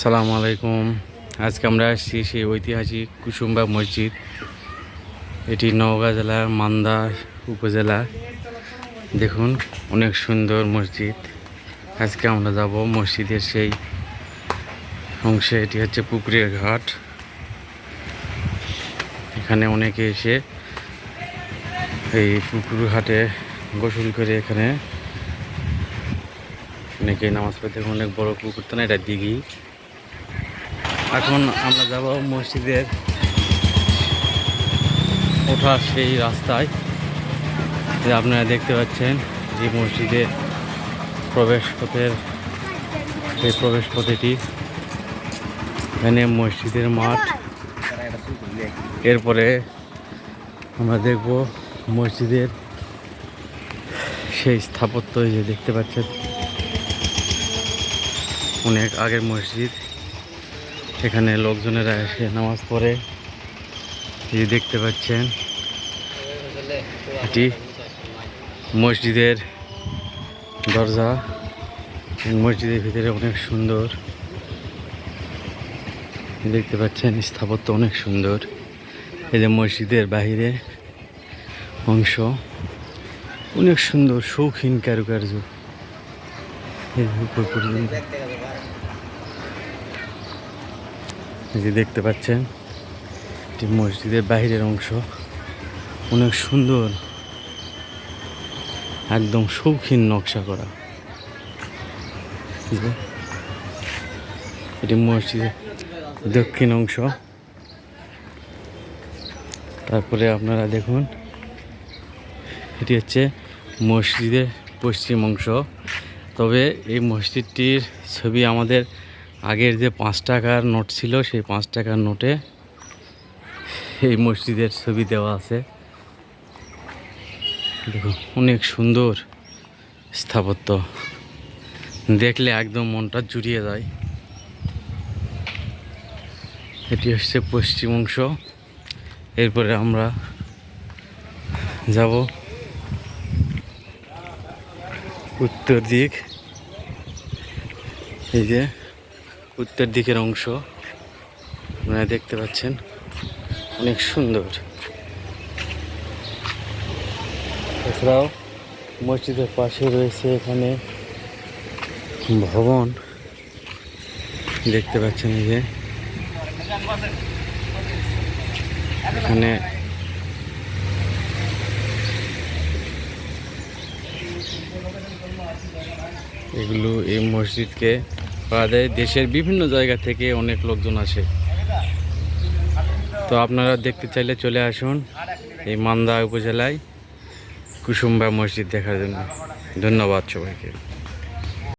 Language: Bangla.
সালামু আলাইকুম। আজকে আমরা আসছি সেই ঐতিহাসিক কুসুম্বা মসজিদ। এটি নওগাঁ জেলার মান্দা উপজেলা। দেখুন, অনেক সুন্দর মসজিদ। আজকে আমরা যাব মসজিদের সেই অংশে, এটি হচ্ছে পুকুরের ঘাট। এখানে অনেকে এসে এই পুকুর ঘাটে গোসল করে এখানে। অনেকে নামাজ পড়তে অনেক বড় পুকুর, তো না, এটা দিঘি। এখন আমরা যাব মসজিদের ওঠার সেই রাস্তায়। যে আপনারা দেখতে পাচ্ছেন যে মসজিদের প্রবেশ পথের এই প্রবেশ পথেটি এখানে মসজিদের মাঠ। এরপরে আমরা দেখব মসজিদের সেই স্থাপত্য যে দেখতে পাচ্ছেন। অনেক আগের মসজিদ। এখানে লোকজনেরা এসে নামাজ পড়ে। এই দেখতে পাচ্ছেন, এটি মসজিদের দরজা। মসজিদের ভিতরে অনেক সুন্দর। দেখতে পাচ্ছেন, স্থাপত্য অনেক সুন্দর। এই যে মসজিদের বাহিরে অংশ। অনেক সুন্দর, শৌখিন কারুকার্য। উপর পর্যন্ত এই যে দেখতে পাচ্ছেন এটি মসজিদের বাইরের অংশ। অনেক সুন্দর, একদম শৌখিন নকশা করা। এটি মসজিদের দক্ষিণ অংশ। তারপরে আপনারা দেখুন, এটি হচ্ছে মসজিদের পশ্চিম অংশ। তবে এই মসজিদটির ছবি আমাদের আগের যে পাঁচ টাকার নোট ছিল, সেই পাঁচ টাকার নোটে এই মসজিদের ছবি দেওয়া আছে। দেখুন, অনেক সুন্দর স্থাপত্য। দেখলে একদম মনটা জুড়িয়ে যায়। এটি হচ্ছে পশ্চিম অংশ। এরপরে আমরা যাব উত্তর দিক। এই যে উত্তর দিকের অংশ। আপনারা দেখতে পাচ্ছেন, অনেক সুন্দর। এছাড়াও মসজিদের পাশে রয়েছে এখানে ভবন। দেখতে পাচ্ছেন এই যে, এখানে এগুলো এই মসজিদকে পাওয়া দেশের বিভিন্ন জায়গা থেকে অনেক লোকজন আসে। তো আপনারা দেখতে চাইলে চলে আসুন এই মান্দা উপজেলায় কুসুম্বা মসজিদ দেখার জন্য। ধন্যবাদ সবাইকে।